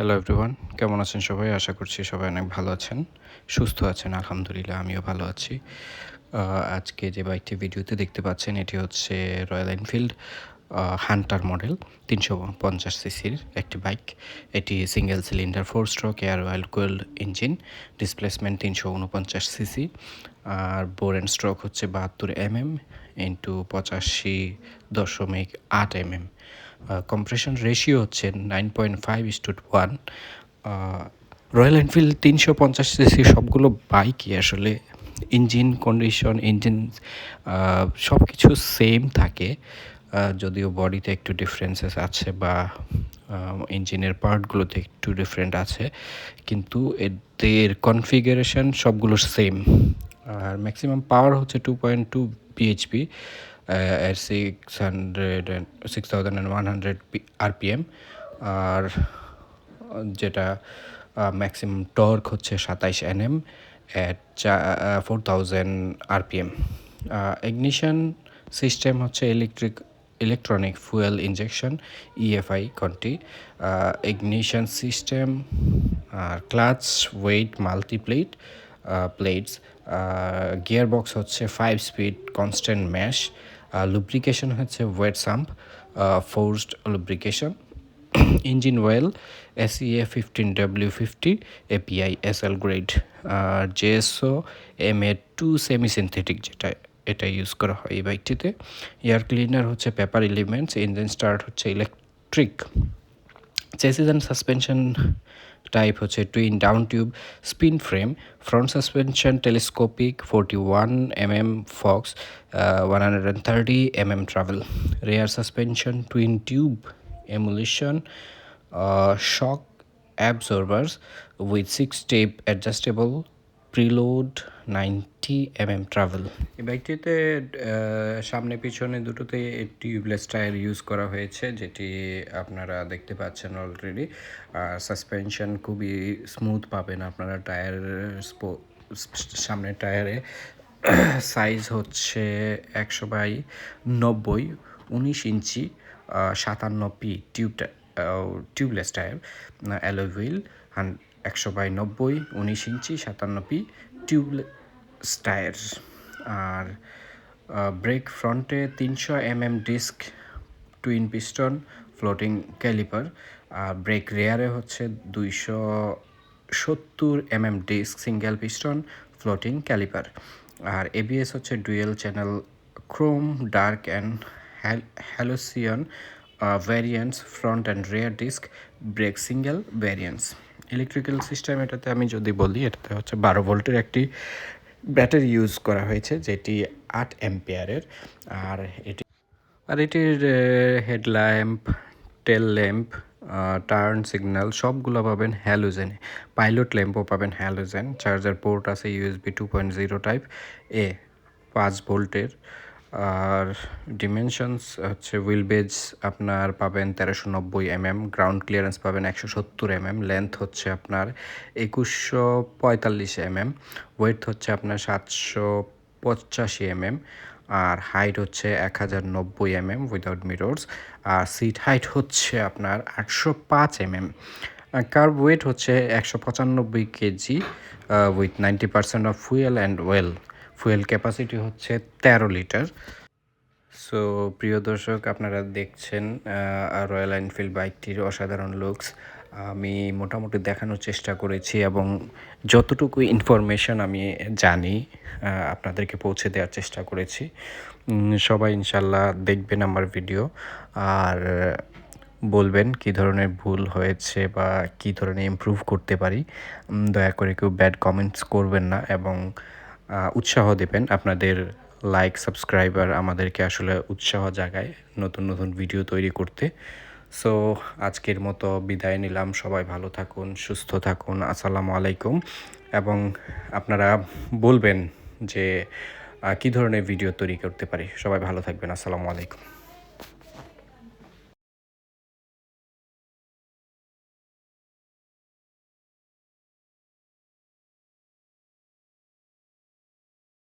Hello everyone কেমন আছেন সবাই? আশা করছি সবাই অনেক ভালো আছেন। সুস্থ আছেন, আলহামদুলিল্লাহ, আমিও ভালো আছি। আজকে যে বাইকটি ভিডিওতে দেখতে পাচ্ছেন, এটি হচ্ছে রয়্যাল এনফিল্ড হান্টার মডেল তিনশো পঞ্চাশ সিসির একটি বাইক। এটি single cylinder four stroke air oil cooled engine displacement তিনশো উনপঞ্চাশ সিসি, আর বোর অ্যান্ড স্ট্রোক হচ্ছে বাহাত্তর এম এম ইন্টু পঁচাশি দশমিক আট এম এম কম্প্রেশন রেশিও হচ্ছে nine point five is to one Royal Enfield তিনশো পঞ্চাশ সিসি সবগুলো বাইকই আসলে ইঞ্জিন কন্ডিশন ইঞ্জিন সব কিছু সেম থাকে যদিও বডিতে একটু ডিফারেন্সেস আছে বা ইঞ্জিনের পার্টগুলোতে একটু ডিফারেন্ট আছে, কিন্তু এদের কনফিগারেশন সবগুলো সেম আর ম্যাক্সিমাম পাওয়ার হচ্ছে টু পয়েন্ট টু বিএইচপি এর six hundred six thousand and one hundred RPM আর যেটা ম্যাক্সিমাম টর্ক হচ্ছে সাতাইশ NM at four thousand RPM ignition system হচ্ছে electric electronic fuel injection EFI কন্টি? Ignition system আর clutch wet multiplate plates gear box হচ্ছে five speed constant mesh lubrication হচ্ছে wet sump forced lubrication engine oil SAE fifteen W fifty API S L grade R JSO M A to semi synthetic যেটা, এটা use করা হয় এই বাইকটিতে। Air cleaner হচ্ছে paper elements engine start হচ্ছে electric chassis and suspension type হচ্ছে twin down tube spin frame front suspension telescopic forty one M M forks one hundred and thirty M M travel rear suspension twin tube emulsion shock shock with six tape adjustable preload 90 mm travel. এই বাইকটিতে সামনে পিছনে দুটোতে tubeless tyre use করা হয়েছে, যেটি আপনারা দেখতে পাচ্ছেন অলরেডি আর সাসপেনশন খুবই স্মুথ পাবেন আপনারা টায়ার সামনের টায়ারে সাইজ হচ্ছে একশো বাই নব্বই, উনিশ ইঞ্চি সাতান্ন পি টিউবটা টিউবলেস টায়ার অ্যালোই হুইল হান একশো বাই নব্বই, উনিশ ইঞ্চি, সাতান্ন পি, টিউবলেস টায়ার। আর ব্রেক ফ্রন্টে তিনশো M M disc, twin piston, floating caliper. আর, ব্রেক রেয়ারে হচ্ছে দুইশো সত্তর M M disc, single piston, floating caliper. আর এবিএস হচ্ছে dual channel chrome, dark and halcyon variants, front and rear disc, brake single variants. Electrical system এটাতে আমি যদি বলি, এটাতে হচ্ছে বারো ভোল্টের একটি ব্যাটারি ইউজ করা হয়েছে, যেটি আট অ্যাম্পিয়ারের। আর এটি আর এটির headlamp tail lamp turn signal সবগুলো পাবেন হ্যালোজেনে পাইলট ল্যাম্পও পাবেন হ্যালোজেন চার্জার পোর্ট আছে USB two point zero type A পাঁচ ভোল্টের। আর ডিমেনশনস হচ্ছে হুইল বেজ আপনার পাবেন তেরোশো নব্বই এমএম গ্রাউন্ড ক্লিয়ারেন্স পাবেন একশো সত্তর এমএম লেন্থ হচ্ছে আপনার একুশশো পঁয়তাল্লিশ এমএম ওয়েট হচ্ছে আপনার সাতশো পঁচাশি এমএম আর হাইট হচ্ছে এক হাজার নব্বই এমএম উইদাউট মিরর্স আর সিট হাইট হচ্ছে আপনার আটশো পাঁচ এমএম কার ওয়েট হচ্ছে একশো পঁচানব্বই KG with ninety percent of fuel and oil fuel capacity হচ্ছে তেরো লিটার। সো, প্রিয় দর্শক, আপনারা দেখছেন রয়্যাল এনফিল্ড বাইকটির অসাধারণ লুকস আমি মোটামুটি দেখানোর চেষ্টা করেছি এবং যতটুকু ইনফরমেশন আমি জানি আপনাদেরকে পৌঁছে দেওয়ার চেষ্টা করেছি। সবাই ইনশাল্লাহ দেখবেন আমার ভিডিও আর বলবেন কি ধরনের ভুল হয়েছে বা কি ধরনের ইমপ্রুভ করতে পারি। দয়া করে কেউ ব্যাড কমেন্টস করবেন না এবং উৎসাহ দেবেন আপনাদের লাইক সাবস্ক্রাইবার আমাদেরকে আসলে উৎসাহ জাগায় নতুন নতুন ভিডিও তৈরি করতে। সো আজকের মতো বিদায় নিলাম। সবাই ভালো থাকুন, সুস্থ থাকুন। আসসালামু আলাইকুম। এবং আপনারা বলবেন যে কী ধরনের ভিডিও তৈরি করতে পারি? সবাই ভালো থাকবেন। আসসালামু আলাইকুম।